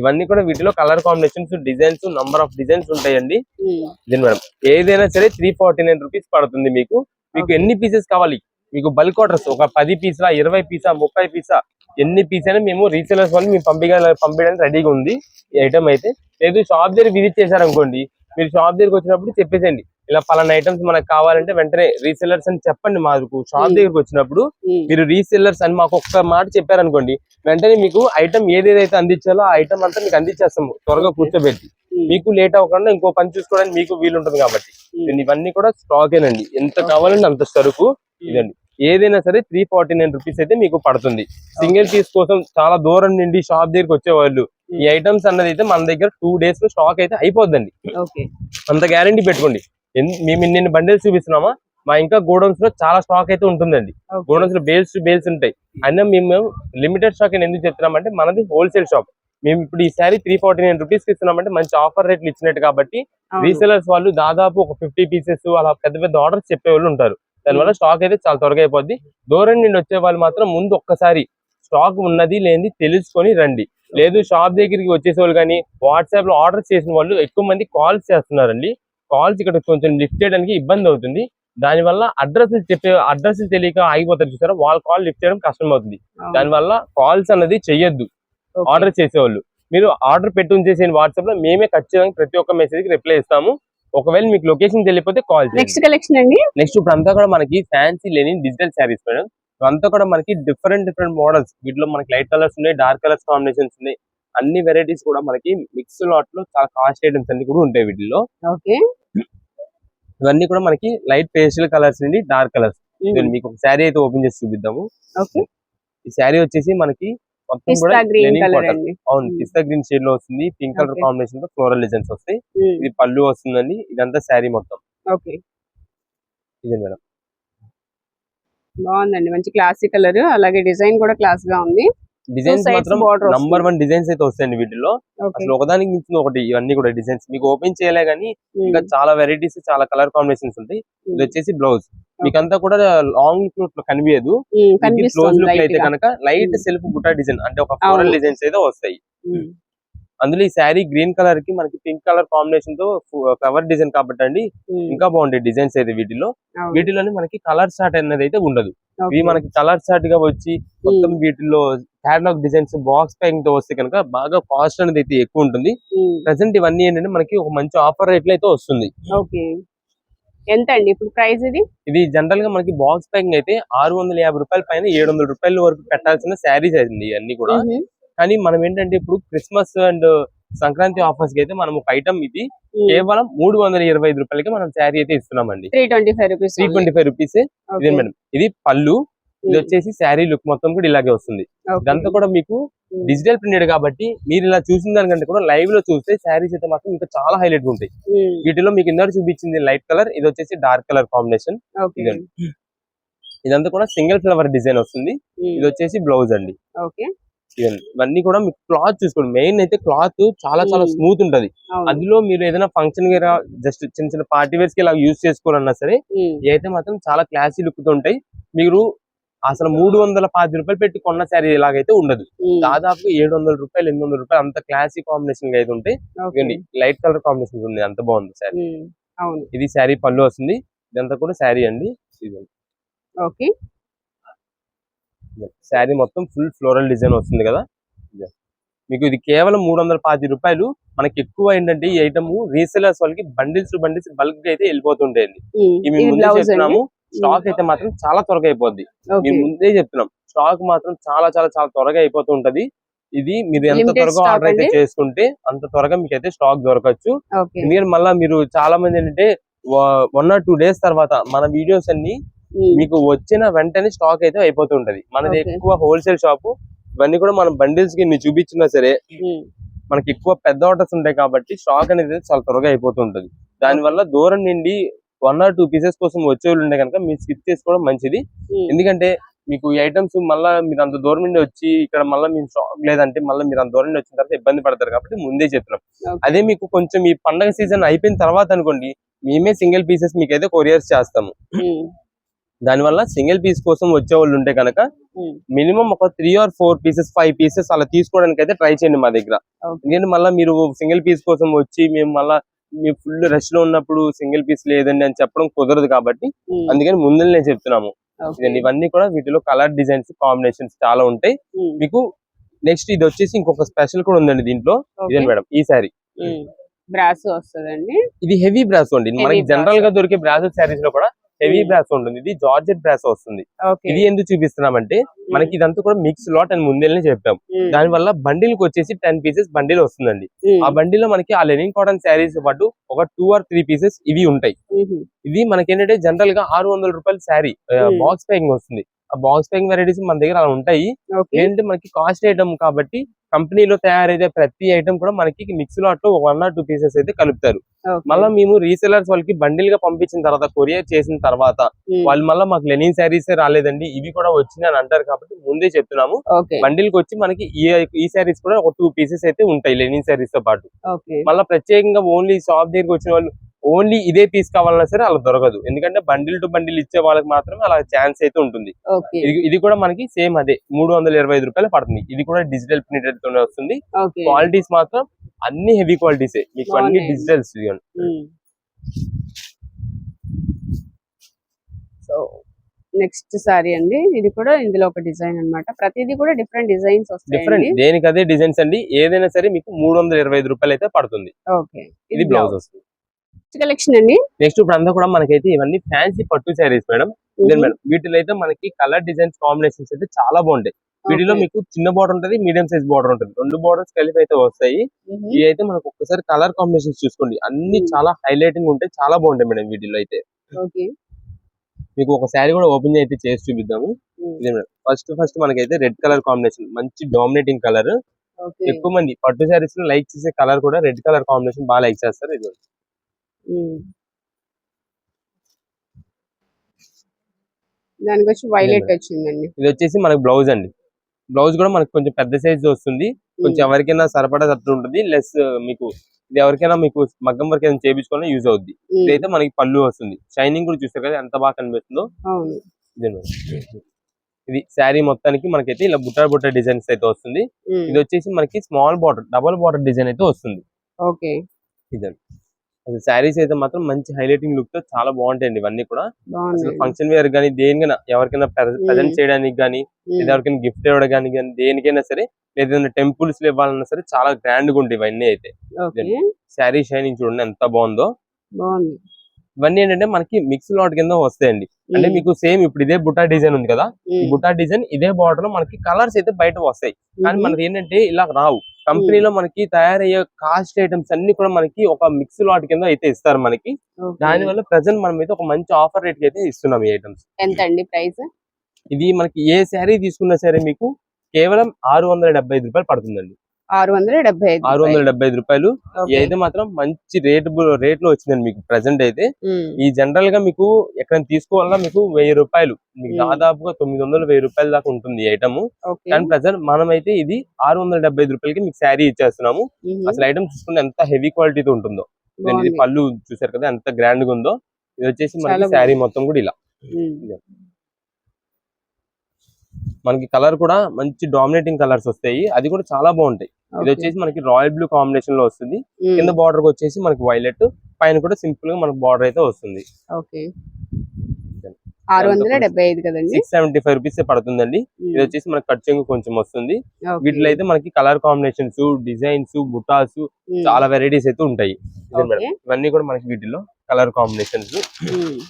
ఇవన్నీ కూడా వీటిలో colour combinations designs number of designs ఉంటాయండి. దీని మేడం ఏదైనా సరే త్రీ ఫార్టీ నైన్ రూపీస్ పడుతుంది మీకు. మీకు. ఎన్ని పీసెస్ కావాలి? మీకు బల్క్ ఆర్డర్స్ ఒక పది పీసా ఇరవై పీసా ముప్పై పీసా ఎన్ని పీస్ అయినా మేము రీసేలర్స్ వాళ్ళు మేము పంపించ పంపించడానికి రెడీగా ఉంది ఈ ఐటమ్ అయితే. లేదు షాప్ దగ్గర విజిట్ చేశారనుకోండి మీరు షాప్ దగ్గరికి వచ్చినప్పుడు చెప్పేసేయండి. ఇలా పలానా ఐటమ్స్ మనకు కావాలంటే వెంటనే రీసెల్లర్స్ అని చెప్పండి మాకు. షాప్. దగ్గరికి వచ్చినప్పుడు మీరు రీసెల్లర్స్ అని మాకు ఒక్క మాట చెప్పారనుకోండి వెంటనే మీకు ఐటమ్ ఏదేదైతే అందించాలో ఆ ఐటమ్ అంతా మీకు అందించేస్తాము త్వరగా. కూర్చోబెట్టి. మీకు లేట్ అవ్వకుండా ఇంకో పని చూసుకోవడానికి మీకు వీలు ఉంటుంది కాబట్టి ఇవన్నీ కూడా స్టాక్ ఏనండి. ఎంత. కావాలంటే అంత సరుకు. ఇదండి. ఏదైనా సరే త్రీ ఫార్టీ నైన్ రూపీస్ అయితే మీకు పడుతుంది. సింగిల్ పీస్ కోసం చాలా దూరం నుండి షాప్ దగ్గరికి వచ్చేవాళ్ళు ఈ ఐటమ్స్ అన్నది అయితే మన దగ్గర టూ డేస్లో స్టాక్ అయితే అయిపోద్దండి. అంత గ్యారంటీ పెట్టుకోండి. మేము ఇన్ని బండిల్స్ చూపిస్తున్నామా? మా ఇంకా గోడౌన్స్లో చాలా స్టాక్ అయితే ఉంటుందండి. గోడౌన్స్లో బేల్స్ బేల్స్ ఉంటాయి. అయినా మేము లిమిటెడ్ స్టాక్ ఎందుకు చెప్తున్నామంటే మనది హోల్సేల్ షాప్ మేము ఇప్పుడు ఈ saree three forty nine rupees ఇస్తున్నామంటే మంచి ఆఫర్ రేట్లు ఇచ్చినట్టు కాబట్టి. రీసెలర్స్ వాళ్ళు దాదాపు ఒక ఫిఫ్టీ పీసెస్ అలా పెద్ద పెద్ద ఆర్డర్స్ చెప్పే వాళ్ళు ఉంటారు. దానివల్ల స్టాక్ అయితే చాలా త్వరగా అయిపోద్ది. దూరం నుండి వచ్చే వాళ్ళు మాత్రం ముందు ఒక్కసారి స్టాక్ ఉన్నది లేనిది తెలుసుకొని రండి. లేదు షాప్ దగ్గరికి వచ్చేసే వాళ్ళు కానీ వాట్సాప్లో ఆర్డర్ చేసిన వాళ్ళు ఎక్కువ మంది కాల్స్ చేస్తున్నారండి. కాల్స్ ఇక్కడ కొంచెం లిఫ్ట్ చేయడానికి ఇబ్బంది అవుతుంది. దానివల్ల అడ్రస్ చెప్పే అడ్రస్ తెలియక ఆగిపోతారు చూసారా? వాళ్ళ కాల్ లిఫ్ట్ చేయడం కష్టం అవుతుంది. దానివల్ల కాల్స్ అన్నది చెయ్యొద్దు. ఆర్డర్ చేసేవాళ్ళు. మీరు ఆర్డర్ పెట్టి ఉంచేసిన వాట్సాప్లో. మేమే ఖచ్చితంగా ప్రతి ఒక్క మెసేజ్కి రిప్లై ఇస్తాము. ఒకవేళ మీకు లొకేషన్ తెలియకపోతే కాల్ నెక్స్ట్ కలెక్షన్ అండి? నెక్స్ట్ ఇప్పుడు అంతా కూడా మనకి ఫ్యాన్సీ లేని డిజిటల్ శారీస్ మేడం అంతా కూడా మనకి డిఫరెంట్ డిఫరెంట్ మోడల్స్ వీటిలో మనకి లైట్ కలర్స్ ఉన్నాయి డార్క్ కలర్స్ కాంబినేషన్స్ ఉన్నాయి. అన్ని వెరైటీస్ కూడా మనకి మిక్స్ లాట్లో చాలా కాస్ట్ ఐటమ్స్ అన్ని కూడా ఉంటాయి వీటిలో ఓకే. ఇవన్నీ కూడా మనకి లైట్ పేస్టల్ కలర్స్ నుండి డార్క్ కలర్స్ మీకు ఒక శారీ అయితే ఓపెన్ చేసి చూపిద్దాము. ఓకే. ఈ శారీ వచ్చేసి మనకి పిస్తా గ్రీన్ linen కలర్ cotton. అండి అవును. పిస్తా గ్రీన్ షేడ్లో వస్తుంది. Pink colour. కాంబినేషన్తో ఫ్లోరల్ డిజైన్స్ వస్తాయి. ఇది పళ్ళు వస్తుందండి. ఇదంతా శారీ మొత్తం. ఓకే. ఇదే మేడం. బాగుందండి. మంచి క్లాసిక్ కలర్ అలాగే డిజైన్ కూడా క్లాస్గా ఉంది. డిజైన్స్ మాత్రం. నంబర్ వన్ డిజైన్స్ అయితే వస్తాయండి వీటిలో అసలు ఒకదానికి మించిన ఒకటి ఇవన్నీ కూడా డిజైన్స్ మీకు ఓపెన్ చేయలే కానీ ఉమ్, ఇంకా చాలా వెరైటీస్ చాలా కలర్ కాంబినేషన్స్ ఉంటాయి. ఇది ఉమ్, వచ్చేసి బ్లౌజ్ మీకంతా కూడా లాంగ్ లుక్లో కనిపించదు. క్లోజ్ లుక్ లైట్ అయితే కనుక లైట్. సెల్ఫ్ బుటా డిజైన్ అంటే ఒక ఫ్లోరల్. డిజైన్స్ అయితే వస్తాయి. అందులో ఈ శారీ గ్రీన్ కలర్కి మనకి పింక్ కలర్ కాంబినేషన్తో ఫ్లవర్ డిజైన్ కాబట్టి అండి ఇంకా బాగుంటాయి డిజైన్స్ అయితే వీటిలో. వీటిలోనే మనకి కలర్ చార్ట్ అనేది అయితే ఉండదు. ఇవి మనకి కలర్ చార్ట్గా వచ్చి మొత్తం వీటిలో క్యాటలాగ్ డిజైన్స్ బాక్స్ ప్యాకింగ్తో వస్తే కనుక బాగా కాస్ట్ అనేది అయితే ఎక్కువ ఉంటుంది. ప్రెసెంట్ ఇవన్నీ ఏంటంటే మనకి ఒక మంచి ఆఫర్ రేట్లు అయితే వస్తుంది. ఎంత అండి ఇప్పుడు ప్రైస్ ఇది? ఇది జనరల్గా మనకి బాక్స్ ప్యాకింగ్ అయితే ఆరు వందల యాభై రూపాయల పైన ఏడు వందల రూపాయల వరకు పెట్టాల్సిన శారీస్ అండి అన్ని కూడా. కానీ మనం ఏంటంటే ఇప్పుడు క్రిస్మస్ అండ్ సంక్రాంతి ఆఫర్స్కి అయితే మనం ఒక ఐటమ్ ఇది. కేవలం మూడు వందల ఇరవై ఐదు రూపాయలకి మనం శారీ అయితే ఇస్తున్నామండి. Three twenty five rupees three twenty five rupees ఇదే మేడం? ఇది పళ్ళు. ఇది వచ్చేసి శారీ లుక్ మొత్తం కూడా ఇలాగే వస్తుంది. ఇదంతా కూడా మీకు డిజిటల్ ప్రింటెడ్ కాబట్టి మీరు ఇలా చూసిన దానికంటే కూడా లైవ్లో చూస్తే శారీస్ అయితే మాత్రం ఇంకా చాలా హైలైట్గా ఉంటాయి. వీటిలో మీకు ఇందాక చూపించింది లైట్ కలర్ ఇది వచ్చేసి డార్క్ కలర్ కాంబినేషన్. ఇదండి. ఇదంతా కూడా సింగిల్ ఫ్లవర్ డిజైన్ వస్తుంది. ఇది వచ్చేసి బ్లౌజ్ అండి. ఇవన్నీ కూడా మీకు క్లాత్ చూసుకోండి. మెయిన్ అయితే క్లాత్ చాలా చాలా. స్మూత్ ఉంటది. అందులో మీరు ఏదైనా ఫంక్షన్ జస్ట్ చిన్న చిన్న పార్టీ వేర్స్కి ఇలా యూజ్ చేసుకోవాలన్నా సరే అయితే మాత్రం చాలా క్లాసీ లుక్తో ఉంటాయి. మీరు అసలు మూడు వందల పాతి రూపాయలు పెట్టి కొన్న శారీ ఇలాగైతే ఉండదు. దాదాపు ఏడు వందల రూపాయలు ఎనిమిది వందల రూపాయలు అంత క్లాసీ కాంబినేషన్గా అయితే ఉంటాయి లైట్ కలర్ కాంబినేషన్ ఉంది అంత బాగుంది శారీ. ఇది శారీ పళ్ళు వస్తుంది ఇదంతా కూడా శారీ అండి. ఓకే. శారీ మొత్తం ఫుల్ ఫ్లోరల్ డిజైన్ వస్తుంది కదా. మీకు ఇది కేవలం మూడు వందల పాతి రూపాయలు. మనకి ఎక్కువ ఏంటంటే ఈ ఐటమ్ రీసెలర్స్ వాళ్ళకి బండిల్స్ బండిల్స్ బల్క్గా అయితే వెళ్ళిపోతుంటాయండి. ఇవి ముందే చెప్తున్నాము స్టాక్ అయితే మాత్రం చాలా త్వరగా అయిపోద్ది. మేము ముందే చెప్తున్నాం. స్టాక్ మాత్రం చాలా చాలా చాలా త్వరగా అయిపోతూ ఉంటది. ఇది మీరు ఎంత త్వరగా ఆర్డర్ అయితే? చేసుకుంటే అంత త్వరగా మీకు అయితే స్టాక్ దొరకచ్చు. ఎందుకంటే మళ్ళీ మీరు చాలా మంది ఏంటంటే వన్ ఆర్ టూ డేస్ తర్వాత మన వీడియోస్ అన్ని. మీకు వచ్చిన వెంటనే స్టాక్ అయితే అయిపోతూ ఉంటది. మనది. ఎక్కువ హోల్సేల్ షాప్ ఇవన్నీ కూడా మనం బండిల్స్కి చూపించినా సరే. మనకి ఎక్కువ పెద్ద ఆర్డర్స్ ఉంటాయి కాబట్టి స్టాక్ అనేది చాలా త్వరగా అయిపోతూ ఉంటది. దాని వల్ల దూరం నుండి వన్ ఆర్ టూ పీసెస్ కోసం వచ్చే వాళ్ళు ఉంటే కనుక మీరు స్కిప్ చేసుకోవడం మంచిది మ్మ్. ఎందుకంటే మీకు ఈ ఐటమ్స్ మళ్ళీ మీరు అంత దూరం నుండి వచ్చి ఇక్కడ మళ్ళీ మీరు స్టాక్ లేదంటే మళ్ళీ మీరు అంత దూరం నుండి వచ్చిన తర్వాత ఇబ్బంది పడతారు కాబట్టి ముందే చెప్తున్నాం. అదే మీకు కొంచెం ఈ పండగ సీజన్ అయిపోయిన తర్వాత అనుకోండి మేమే సింగిల్ పీసెస్ మీకు అయితే కొరియర్స్ చేస్తాము మ్మ్. దానివల్ల సింగిల్ పీస్ కోసం వచ్చే వాళ్ళు ఉంటే కనుక మినిమం ఒక three or four pieces five pieces అలా తీసుకోవడానికి అయితే ట్రై చేయండి మా దగ్గర. ఎందుకంటే మళ్ళీ మీరు సింగిల్ పీస్ కోసం వచ్చి మేము మళ్ళా మీ ఫుల్ రష్లో ఉన్నప్పుడు సింగిల్ పీస్ లేదండి అని చెప్పడం కుదరదు కాబట్టి అందుకని ముందునే చెప్తున్నాము. ఇవన్నీ కూడా వీటిలో కలర్ డిజైన్స్ కాంబినేషన్స్ చాలా ఉంటాయి. మీకు నెక్స్ట్ ఇది వచ్చేసి ఇంకొక స్పెషల్ కూడా ఉందండి దీంట్లో. ఇదే మేడం ఈ సారీ బ్రాస్ వస్తుందండి. ఇది హెవీ బ్రాస్ అండి. మనకి. జనరల్గా దొరికే బ్రాస్ శారీస్లో కూడా హెవీ Hmm. బ్రాస్ ఉంటుంది. ఇది జార్జెట్ బ్రాస్ వస్తుంది. ఇది ఎందుకు చూపిస్తున్నామంటే మనకి ఇదంతా కూడా మిక్స్ లాట్ అని ముందే చెప్పాం. ఉమ్, దాని వల్ల బండిల్కి వచ్చేసి టెన్ పీసెస్ బండిల్ వస్తుందండి. ఉమ్, ఆ బండిల్లో మనకి ఆ లెనిన్ కాటన్ శారీస్ పాటు ఒక టూ ఆర్ త్రీ పీసెస్ ఇవి ఉంటాయి. ఇది మనకి ఏంటంటే జనరల్గా ఆరు వందల రూపాయల శారీ Hmm. బాక్స్ ప్యాకింగ్ వస్తుంది. ఆ బాక్స్ ప్యాకింగ్ వెరైటీస్ మన దగ్గర అలా ఉంటాయి. ఏంటంటే మనకి కాస్ట్ ఐటమ్ కాబట్టి కంపెనీలో తయారైతే ప్రతి ఐటమ్ కూడా మనకి మిక్స్ లాట్లో వన్ ఆర్ టూ పీసెస్ అయితే కలుపుతారు. మళ్ళీ మేము రీసెలర్స్ వాళ్ళకి బండిల్గా పంపించిన తర్వాత కొరియర్ చేసిన తర్వాత ఉమ్, వాళ్ళు మళ్ళీ మాకు లెనిన్ శారీస్ రాలేదండి. ఇవి కూడా వచ్చినాయి అని అంటారు కాబట్టి ముందే చెప్తున్నాము. బండిల్కి వచ్చి మనకి ఈ శారీస్ కూడా ఒక టూ పీసెస్ అయితే ఉంటాయి లెనిన్ శారీస్తో పాటు. మళ్ళీ ప్రత్యేకంగా ఓన్లీ షాప్ దగ్గరికి వచ్చిన వాళ్ళు ఓన్లీ ఇదే పీస్ కావాలన్నా సరే అలా దొరకదు. ఎందుకంటే బండిల్ టు బండిల్ ఇచ్చే వాళ్ళకి మాత్రమే అలా ఛాన్స్ అయితే ఉంటుంది. ఇది కూడా మనకి సేమ్ అదే. మూడు వందల ఇరవై ఐదు రూపాయలు పడుతుంది. ఇది కూడా డిజిటల్ ప్రింటెడ్ తోనే వస్తుంది క్వాలిటీస్ మాత్రం అన్ని హెవీ క్వాలిటీసే మీకు అన్ని. డిజిటల్స్ సో నెక్స్ట్ సారీ అండి. ఇది కూడా ఇందులో ఒక డిజైన్ అన్నమాట. ప్రతిదీ కూడా డిఫరెంట్ డిజైన్స్ డిఫరెంట్ వస్తాయండి. దేనికి అదే డిజైన్స్ అండి. ఏదైనా సరే మీకు మూడు వందల ఇరవై ఐదు రూపాయలు అయితే పడుతుంది. ఓకే. ఇది బ్లౌజ్ వస్తుంది. కలెక్షన్ అండి. నెక్స్ట్ ఇప్పుడు అంతా కూడా మనకైతే ఇవన్నీ ఫ్యాన్సీ పట్టు శారీస్ మేడం. ఇదే మేడం. వీటిలో అయితే మనకి కలర్ డిజైన్స్ కాంబినేషన్స్ అయితే చాలా బాగుంటాయి. వీటిలో. మీకు చిన్న బార్డర్ ఉంటది మీడియం సైజ్ బార్డర్ ఉంటుంది. రెండు బార్డర్స్ కలిపి అయితే వస్తాయి. ఇవి అయితే మనకు ఒక్కసారి కలర్ కాంబినేషన్స్ చూసుకోండి. అన్ని. చాలా హైలైటింగ్ ఉంటాయి. చాలా బాగుంటాయి మేడం వీటిలో అయితే. మీకు ఒక శారీ కూడా ఓపెన్ అయితే చేసి చూపిద్దాము. ఇదే మేడం. ఫస్ట్ ఫస్ట్ మనకైతే రెడ్ కలర్ కాంబినేషన్ మంచి డామినేటింగ్ కలర్ ఎక్కువ మంది పట్టు శారీస్లో లైక్ చేసే కలర్ కూడా రెడ్ కలర్ కాంబినేషన్ బాగా లైక్ చేస్తారు. ఇది. దానికి వచ్చి వైలెట్ వచ్చిందండి. ఇది వచ్చేసి మనకి బ్లౌజ్ అండి. బ్లౌజ్ కూడా మనకి కొంచెం పెద్ద సైజ్ వస్తుంది. కొంచెం ఎవరికైనా సరిపడా తట్టు ఉంటుంది. లెస్ మీకు ఇది ఎవరికైనా మీకు మగ్గం వర్క్ ఏదైనా చేయించుకోవాలని యూజ్ అవుద్ది. ఇదైతే మనకి పళ్ళు వస్తుంది. షైనింగ్ కూడా చూసారు కదా ఎంత బాగా కనిపిస్తుందో. ఇదే శారీ మొత్తానికి మనకైతే ఇలా బుట్ట బుట్ట డిజైన్స్ అయితే వస్తుంది. ఇది వచ్చేసి మనకి small border double border design అయితే వస్తుంది. ఓకే. ఇదండి. అసలు శారీస్ అయితే మాత్రం మంచి హైలైటింగ్ లుక్తో చాలా బాగుంటాయండి ఇవన్నీ కూడా. అసలు ఫంక్షన్ వేర్ కానీ దేనికైనా ఎవరికైనా ప్రజెంట్ చేయడానికి మ్మ్. లేదా ఎవరికైనా గిఫ్ట్ ఇవ్వడం కానీ కానీ దేనికైనా సరే లేదా టెంపుల్స్లో ఇవ్వాలన్నా సరే చాలా గ్రాండ్గా ఉంటాయి ఇవన్నీ అయితే. శారీ షైనింగ్ చూడండి ఎంత బాగుందో. బాగుంది. ఇవన్నీ ఏంటంటే మనకి మిక్స్ లాట్ కింద వస్తాయండి. అంటే. మీకు సేమ్ ఇప్పుడు ఇదే బుట్టా డిజైన్ ఉంది కదా. బుట్టా డిజైన్ ఇదే బార్డర్లో మనకి కలర్స్ అయితే బయట వస్తాయి. కానీ. మనకి ఏంటంటే ఇలా రావు. కంపెనీలో మనకి తయారయ్యే కాస్ట్ ఐటమ్స్ అన్ని కూడా మనకి ఒక మిక్స్ లాట్ కింద అయితే ఇస్తారు మనకి. దాని వల్ల ప్రజెంట్ మనం అయితే ఒక మంచి ఆఫర్ రేట్కి అయితే ఇస్తున్నాం ఈ ఐటమ్స్ ఎంత అండి ప్రైస్ ఇది మనకి ఏ శారీ తీసుకున్నా సరే మీకు? కేవలం ఆరు వందల డెబ్బై ఐదు రూపాయలు పడుతుందండి. ఆరు వందల డెబ్బై ఐదు ఆరు వందల డెబ్బై ఐదు రూపాయలు అయితే మాత్రం మంచి రేట్ రేట్లో వచ్చిందండి మీకు ప్రెసెంట్ అయితే. ఈ జనరల్గా మీకు ఎక్కడ తీసుకోవాలన్నా మీకు వెయ్యి రూపాయలు. మీకు. దాదాపుగా తొమ్మిది వందలు వెయ్యి రూపాయల దాకా ఉంటుంది ఈ ఐటమ్ కానీ ప్రజెంట్ మనం అయితే ఇది ఆరు వందల డెబ్బై ఐదు రూపాయలకి మీకు శారీ ఇచ్చేస్తున్నాము. అసలు ఐటమ్ చూసుకుంటే ఎంత హెవీ క్వాలిటీతో ఉంటుందో. ఇది. పళ్ళు చూసారు కదా ఎంత గ్రాండ్గా ఉందో. ఇది వచ్చేసి మనకి శారీ మొత్తం కూడా ఇలా. మనకి కలర్ కూడా మంచి డామినేటింగ్ కలర్స్ వస్తాయి. అది కూడా చాలా బాగుంటాయి. ఇది. వచ్చేసి మనకి రాయల్ బ్లూ కాంబినేషన్లో వస్తుంది. కింద బార్డర్ వచ్చేసి మనకి వైలెట్ పైన కూడా సింపుల్గా మనకి బార్డర్ అయితే వస్తుంది. ఓకే. ఆరు వందల డెబ్బై ఐదు కదండి? సిక్స్ సెవెంటీ ఫైవ్ రూపీస్ పడుతుందండి. ఇది వచ్చేసి మనకి కట్ చెంగు కొంచెం వస్తుంది. వీటిలో అయితే మనకి కలర్ కాంబినేషన్స్ డిజైన్స్ బుటాస్. చాలా వెరైటీస్ అయితే ఉంటాయి. ఇదే ఇవన్నీ కూడా మనకి వీటిలో కలర్ కాంబినేషన్స్ మ్మ్.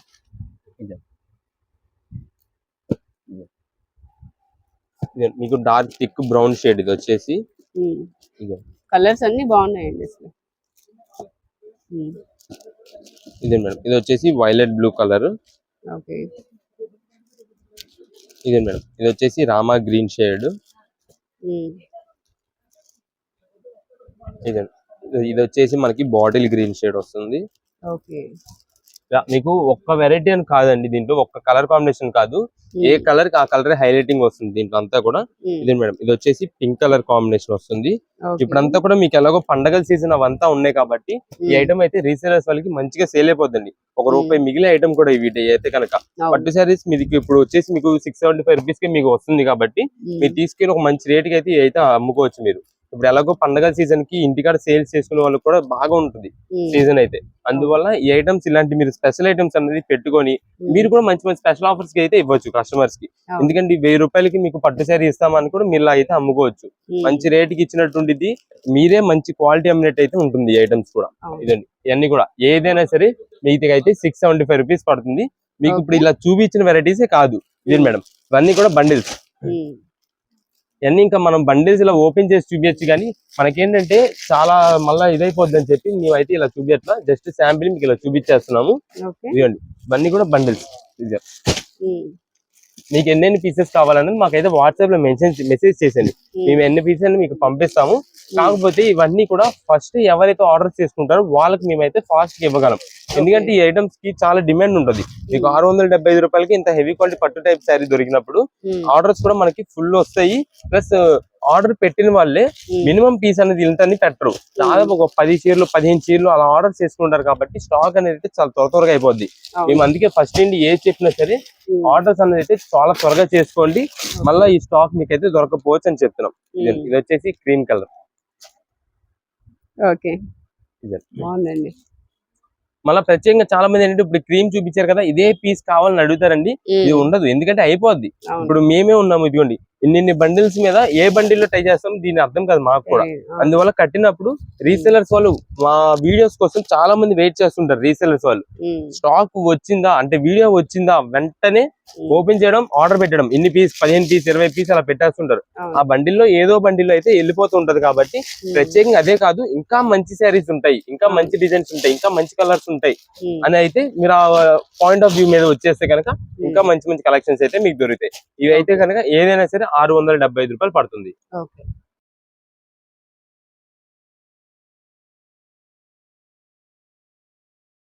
మీకు డార్క్ థిక్ బ్రౌన్ షేడ్ ఇది వచ్చేసి కలర్స్ అన్ని బాగున్నాయండి అసలు. ఇదే మేడం. ఇది వచ్చేసి వైలెట్ బ్లూ కలర్ ఓకే. ఇదే మేడం. ఇది వచ్చేసి రామా గ్రీన్ షేడ్. ఇదే. ఇది వచ్చేసి మనకి బాటిల్ గ్రీన్ షేడ్ వస్తుంది. ఓకే. మీకు ఒక్క వెరైటీ అని కాదండి దీంట్లో ఒక్క కలర్ కాంబినేషన్ కాదు. ఏ కలర్కి ఆ కలర్ హైలైటింగ్ వస్తుంది దీంట్లో అంతా కూడా. ఇది మేడం? ఇది వచ్చేసి పింక్ కలర్ కాంబినేషన్ వస్తుంది. ఇప్పుడంతా కూడా మీకు ఎలాగో పండగల సీజన్ అవంతా ఉన్నాయి కాబట్టి ఈ ఐటమ్ అయితే రీసేలర్స్ వాళ్ళకి మంచిగా సేల్ అయిపోద్దండి. ఒక రూపాయి మిగిలే ఐటమ్ కూడా వీటి అయితే కనుక. పట్టు శారీస్ మీకు ఇప్పుడు వచ్చేసి మీకు సిక్స్ సెవెంటీ ఫైవ్ రూపీస్కి మీకు వస్తుంది కాబట్టి మీరు తీసుకెళ్ళి ఒక మంచి రేట్కి అయితే అయితే అమ్ముకోవచ్చు మీరు. ఇప్పుడు ఎలాగో పండగల సీజన్కి ఇంటికాడ సేల్స్ చేసుకునే వాళ్ళకి కూడా బాగా ఉంటుంది సీజన్ అయితే. అందువల్ల ఈ ఐటమ్స్ ఇలాంటి మీరు స్పెషల్ ఐటమ్స్ అనేది పెట్టుకొని మీరు కూడా మంచి మంచి స్పెషల్ ఆఫర్స్కి అయితే ఇవ్వచ్చు కస్టమర్స్కి. ఎందుకంటే వెయ్యి రూపాయలకి మీకు పట్టు శారీ ఇస్తామని కూడా మీరు ఇలా అయితే అమ్ముకోవచ్చు. మంచి రేట్కి ఇచ్చినట్టుండిది మీరే మంచి క్వాలిటీ అమ్మినట్టు అయితే ఉంటుంది ఈ ఐటమ్స్ కూడా. ఇదండి. ఇవన్నీ కూడా. ఏదైనా సరే మీకు అయితే సిక్స్ సెవెంటీ ఫైవ్ రూపీస్ పడుతుంది. మీకు ఇప్పుడు. ఇలా చూపించిన వెరైటీసే కాదు. ఇది మేడం? ఇవన్నీ కూడా బండిల్స్ ఇవన్నీ ఇంకా మనం బండిల్స్ ఇలా ఓపెన్ చేసి చూపించచ్చు కానీ మనకేంటంటే చాలా మళ్ళా ఇదైపోద్ది అని చెప్పి మేమైతే ఇలా చూపించట్లా. జస్ట్ శాంపిల్ మీకు ఇలా చూపించేస్తున్నాము. ఇదిగోండి. ఇవన్నీ కూడా బండిల్స్. మీకు ఎన్నెన్ని పీసెస్ కావాలనేది మాకైతే వాట్సాప్లో మెన్షన్ మెసేజ్ చేసేయండి. మేము ఎన్ని పీసెస్ అని మీకు పంపిస్తాము. కాకపోతే ఇవన్నీ కూడా ఫస్ట్ ఎవరైతే ఆర్డర్ చేసుకుంటారో వాళ్ళకి మేమైతే ఫాస్ట్గా ఇవ్వగలం. ఎందుకంటే ఈ ఐటమ్స్కి చాలా డిమాండ్ ఉంటుంది. మీకు ఆరు వందల డెబ్బై ఐదు రూపాయలకి ఇంత హెవీ క్వాలిటీ పట్టు టైప్ శారీ దొరికినప్పుడు ఆర్డర్స్ కూడా మనకి ఫుల్ వస్తాయి. ప్లస్ ఆర్డర్ పెట్టిన వాళ్ళే మినిమం పీస్ అనేది ఇంతని పెట్టరు. దాదాపు ఒక పది చీరలు పదిహేను చీరలు అలా ఆర్డర్ చేసుకుంటారు కాబట్టి స్టాక్ అనేది చాలా త్వర త్వరగా అయిపోద్ది. మేము అందుకే ఫస్ట్ నుండి ఏది చెప్పినా సరే ఆర్డర్స్ అనేది అయితే చాలా త్వరగా చేసుకోండి. మళ్ళీ ఈ స్టాక్ మీకు అయితే దొరకపోవచ్చు అని చెప్తున్నాం. ఇది- వచ్చేసి క్రీమ్ కలర్. ఓకే. బాగుందండి. మళ్ళీ ప్రత్యేకంగా చాలా మంది ఏంటంటే ఇప్పుడు క్రీమ్ చూపించారు కదా ఇదే పీస్ కావాలని అడుగుతారండి. ఇది ఉండదు. ఎందుకంటే అయిపోద్ది. ఇప్పుడు మేమే ఉన్నాము ఇదిగోండి. ఇన్ని బండిల్స్ మీద ఏ బండిల్లో ట్రై చేస్తాం దీని అర్థం కాదు మాకు కూడా. అందువల్ల కట్టినప్పుడు రీసెలర్స్ వాళ్ళు మా వీడియోస్ కోసం చాలా మంది వెయిట్ చేస్తుంటారు రీసెలర్స్ వాళ్ళు. స్టాక్ వచ్చిందా అంటే వీడియో వచ్చిందా వెంటనే ఓపెన్ చేయడం ఆర్డర్ పెట్టడం. ఇన్ని పీస్ పదిహేను పీస్ ఇరవై పీస్ అలా పెట్టేస్తుంటారు. ఆ బండిల్లో ఏదో బండిల్లో అయితే వెళ్ళిపోతూ ఉంటది కాబట్టి ప్రత్యేకంగా అదే కాదు ఇంకా మంచి శారీస్ ఉంటాయి ఇంకా మంచి డిజైన్స్ ఉంటాయి ఇంకా మంచి కలర్స్ ఉంటాయి అని అయితే మీరు ఆ పాయింట్ ఆఫ్ వ్యూ మీద వచ్చేస్తే కనుక ఇంకా మంచి మంచి కలెక్షన్స్ అయితే మీకు దొరుకుతాయి. ఇవి అయితే కనుక ఏదైనా సరే ఆరు వందల డెబ్బై ఐదు రూపాయలు పడుతుంది.